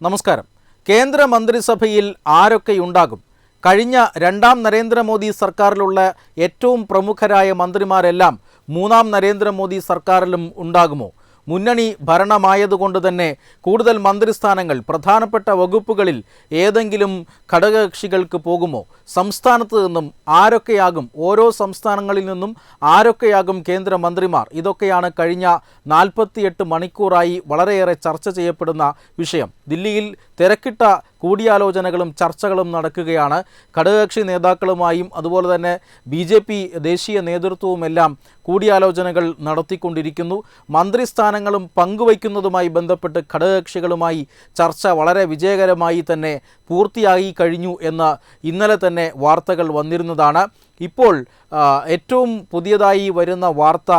നമസ്കാരം. കേന്ദ്ര മന്ത്രിസഭയിൽ ആരൊക്കെയുണ്ടാകും? കഴിഞ്ഞ രണ്ടാം നരേന്ദ്രമോദി സർക്കാരിലുള്ള ഏറ്റവും പ്രമുഖരായ മന്ത്രിമാരെല്ലാം മൂന്നാം നരേന്ദ്രമോദി സർക്കാരിലും ഉണ്ടാകുമോ? മുന്നണി ഭരണമായതുകൊണ്ട് തന്നെ കൂടുതൽ മന്ത്രിസ്ഥാനങ്ങൾ പ്രധാനപ്പെട്ട വകുപ്പുകളിൽ ഏതെങ്കിലും ഘടകകക്ഷികൾക്ക് പോകുമോ? സംസ്ഥാനത്ത് നിന്നും ആരൊക്കെയാകും? ഓരോ സംസ്ഥാനങ്ങളിൽ നിന്നും ആരൊക്കെയാകും കേന്ദ്രമന്ത്രിമാർ ഇതൊക്കെയാണ് കഴിഞ്ഞ നാൽപ്പത്തിയെട്ട് മണിക്കൂറായി വളരെയേറെ ചർച്ച ചെയ്യപ്പെടുന്ന വിഷയം. ദില്ലിയിൽ തിരക്കിട്ട കൂടിയാലോചനകളും ചർച്ചകളും നടക്കുകയാണ്. ഘടകകക്ഷി നേതാക്കളുമായും അതുപോലെ തന്നെ ബി ജെ പി ദേശീയ നേതൃത്വവുമെല്ലാം കൂടിയാലോചനകൾ നടത്തിക്കൊണ്ടിരിക്കുന്നു. മന്ത്രിസ്ഥാനങ്ങളും പങ്കുവയ്ക്കുന്നതുമായി ബന്ധപ്പെട്ട് ഘടകകക്ഷികളുമായി ചർച്ച വളരെ വിജയകരമായി തന്നെ പൂർത്തിയായി കഴിഞ്ഞു എന്ന് ഇന്നലെ തന്നെ വാർത്തകൾ വന്നിരുന്നതാണ്. ഇപ്പോൾ ഏറ്റവും പുതിയതായി വരുന്ന വാർത്ത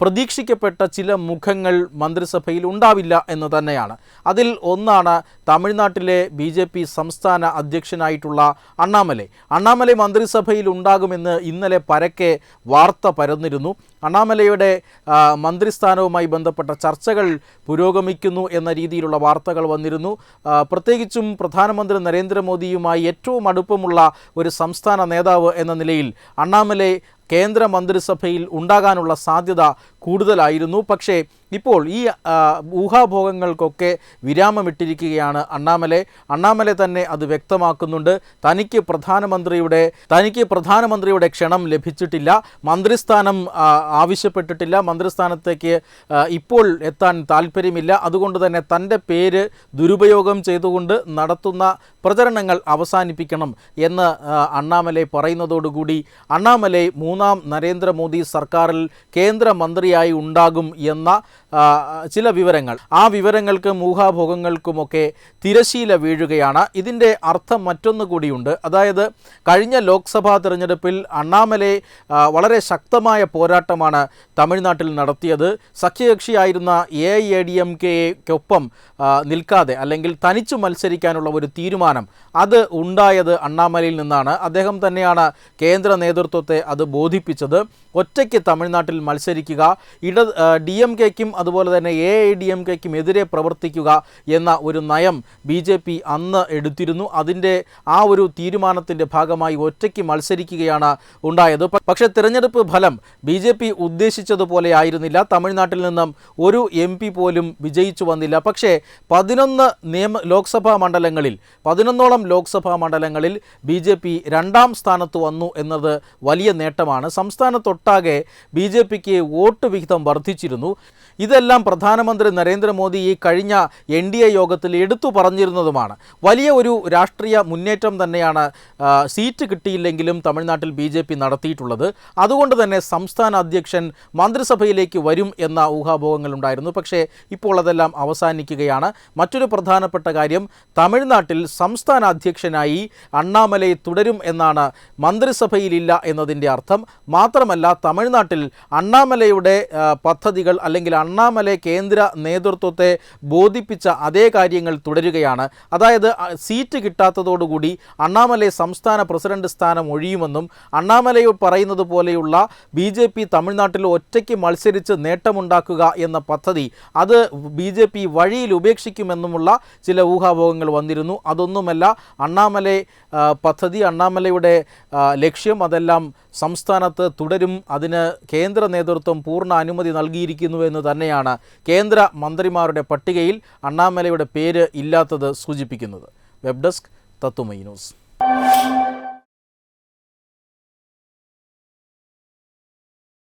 പ്രതീക്ഷിക്കപ്പെട്ട ചില മുഖങ്ങൾ മന്ത്രിസഭയിൽ ഉണ്ടാവില്ല എന്ന് തന്നെയാണ്. അതിൽ ഒന്നാണ് തമിഴ്നാട്ടിലെ ബി ജെ പി സംസ്ഥാന അധ്യക്ഷനായിട്ടുള്ള അണ്ണാമലൈ. അണ്ണാമലൈ മന്ത്രിസഭയിൽ ഉണ്ടാകുമെന്ന് ഇന്നലെ പരക്കെ വാർത്ത പരന്നിരുന്നു. അണ്ണാമലയുടെ മന്ത്രിസ്ഥാനവുമായി ബന്ധപ്പെട്ട ചർച്ചകൾ പുരോഗമിക്കുന്നു എന്ന രീതിയിലുള്ള വാർത്തകൾ വന്നിരുന്നു. പ്രത്യേകിച്ചും പ്രധാനമന്ത്രി നരേന്ദ്രമോദിയുമായി ഏറ്റവും അടുപ്പമുള്ള ഒരു സംസ്ഥാന നേതാവ് എന്ന നിലയിൽ അണ്ണാമലൈ കേന്ദ്ര മന്ത്രിസഭയിൽ ഉണ്ടാകാനുള്ള സാധ്യത കൂടുതലായിരുന്നു. പക്ഷേ ഇപ്പോൾ ഈ ഊഹാഭോഗങ്ങൾക്കൊക്കെ വിരാമമിട്ടിരിക്കുകയാണ് അണ്ണാമലെ. അണ്ണാമലെ തന്നെ അത് വ്യക്തമാക്കുന്നുണ്ട്. തനിക്ക് പ്രധാനമന്ത്രിയുടെ തനിക്ക് പ്രധാനമന്ത്രിയുടെ ക്ഷണം ലഭിച്ചിട്ടില്ല. മന്ത്രിസ്ഥാനം ആവശ്യപ്പെട്ടിട്ടില്ല. മന്ത്രിസ്ഥാനത്തേക്ക് ഇപ്പോൾ എത്താൻ താല്പര്യമില്ല അതുകൊണ്ട് തന്നെ തന്റെ പേര് ദുരുപയോഗം ചെയ്തുകൊണ്ട് നടത്തുന്ന പ്രചരണങ്ങൾ അവസാനിപ്പിക്കണം എന്ന് അണ്ണാമലൈ പറയുന്നതോടുകൂടി അണ്ണാമലെ മൂന്നാം നരേന്ദ്രമോദി സർക്കാരിൽ കേന്ദ്രമന്ത്രിയായി ഉണ്ടാകും എന്ന ചില വിവരങ്ങൾ. ആ വിവരങ്ങൾക്കും മൂഹാഭോഗങ്ങൾക്കുമൊക്കെ തിരശീല വീഴുകയാണ്. ഇതിന്റെ അർത്ഥം മറ്റൊന്നു കൂടിയുണ്ട് അതായത് കഴിഞ്ഞ ലോക്സഭാ തിരഞ്ഞെടുപ്പിൽ അണ്ണാമലെ വളരെ ശക്തമായ പോരാട്ടമാണ് തമിഴ്നാട്ടിൽ നടത്തിയത്. സഖ്യകക്ഷിയായിരുന്ന എ ഐ ഡി എം കെക്കൊപ്പം നിൽക്കാതെ അല്ലെങ്കിൽ തനിച്ചു മത്സരിക്കാനുള്ള ഒരു തീരുമാനം അത് ഉണ്ടായത് അണ്ണാമലയിൽ നിന്നാണ്. അദ്ദേഹം തന്നെയാണ് കേന്ദ്ര നേതൃത്വത്തെ അത് ബോധിപ്പിച്ചത്. ഒറ്റയ്ക്ക് തമിഴ്നാട്ടിൽ മത്സരിക്കുക ഇട ഡി എം കെക്കും അതുപോലെ തന്നെ എ ഐ ഡി എം കെക്കും എതിരെ പ്രവർത്തിക്കുക എന്ന ഒരു നയം ബി ജെ പി അന്ന് എടുത്തിരുന്നു. അതിന്റെ ആ ഒരു തീരുമാനത്തിന്റെ ഭാഗമായി ഒറ്റയ്ക്ക് മത്സരിക്കുകയാണ് ഉണ്ടായത്. പക്ഷേ തിരഞ്ഞെടുപ്പ് ഫലം ബി ജെ പി ഉദ്ദേശിച്ചതുപോലെ ആയിരുന്നില്ല. തമിഴ്നാട്ടിൽ നിന്നും ഒരു എം പി പോലും വിജയിച്ചു വന്നില്ല. പക്ഷേ പതിനൊന്ന് നിയമ ലോക്സഭാ മണ്ഡലങ്ങളിൽ പതിനൊന്നോളം ലോക്സഭാ മണ്ഡലങ്ങളിൽ ബി ജെ പി രണ്ടാം സ്ഥാനത്ത് വന്നു എന്നത് വലിയ നേട്ടമാണ്. സംസ്ഥാനത്തൊട്ടാകെ ബി ജെ പിക്ക് വോട്ട് വിഹിതം വർദ്ധിച്ചിരുന്നു. ഇതെല്ലാം പ്രധാനമന്ത്രി നരേന്ദ്രമോദി ഈ കഴിഞ്ഞ എൻ ഡി എ യോഗത്തിൽ എടുത്തു പറഞ്ഞിരുന്നതുമാണ്. വലിയ ഒരു രാഷ്ട്രീയ മുന്നേറ്റം തന്നെയാണ് സീറ്റ് കിട്ടിയില്ലെങ്കിലും തമിഴ്നാട്ടിൽ ബി ജെ പി നടത്തിയിട്ടുള്ളത്. അതുകൊണ്ട് തന്നെ സംസ്ഥാന അധ്യക്ഷൻ മന്ത്രിസഭയിലേക്ക് വരും എന്ന ഊഹാഭോഗങ്ങളുണ്ടായിരുന്നു പക്ഷേ ഇപ്പോൾ അതെല്ലാം അവസാനിക്കുകയാണ്. മറ്റൊരു പ്രധാനപ്പെട്ട കാര്യം തമിഴ്നാട്ടിൽ സംസ്ഥാന അധ്യക്ഷനായി അണ്ണാമലൈ തുടരും എന്നാണ് മന്ത്രിസഭയിലില്ല എന്നതിന്റെ അർത്ഥം. മാത്രമല്ല തമിഴ്നാട്ടിൽ അണ്ണാമലയുടെ പദ്ധതികൾ അല്ലെങ്കിൽ അണ്ണാമലൈ കേന്ദ്ര നേതൃത്വത്തെ ബോധിപ്പിച്ച അതേ കാര്യങ്ങൾ തുടരുകയാണ്. അതായത് സീറ്റ് കിട്ടാത്തതോടുകൂടി അണ്ണാമലെ സംസ്ഥാന പ്രസിഡന്റ് സ്ഥാനം ഒഴിയുമെന്നും അണ്ണാമലയോ പറയുന്നത് പോലെയുള്ള ബി ജെ പി തമിഴ്നാട്ടിൽ ഒറ്റയ്ക്ക് മത്സരിച്ച് നേട്ടമുണ്ടാക്കുക എന്ന പദ്ധതി അത് ബി ജെ പി വഴിയിൽ ഉപേക്ഷിക്കുമെന്നുമുള്ള ചില ഊഹാഭോഗങ്ങൾ വന്നിരുന്നു. അതൊന്നുമല്ല അണ്ണാമലൈ പദ്ധതി അണ്ണാമലയുടെ ലക്ഷ്യം അതെല്ലാം സംസ്ഥാനത്ത് തുടരും. അതിന് കേന്ദ്ര നേതൃത്വം പൂർണ അനുമതി നൽകിയിരിക്കുന്നു എന്ന് തന്നെയാണ് കേന്ദ്ര മന്ത്രിമാരുടെ പട്ടികയിൽ അണ്ണാമലയുടെ പേര് ഇല്ലാത്തത് സൂചിപ്പിക്കുന്നത്. വെബ് ഡെസ്ക് തത്തുമൈ ന്യൂസ്.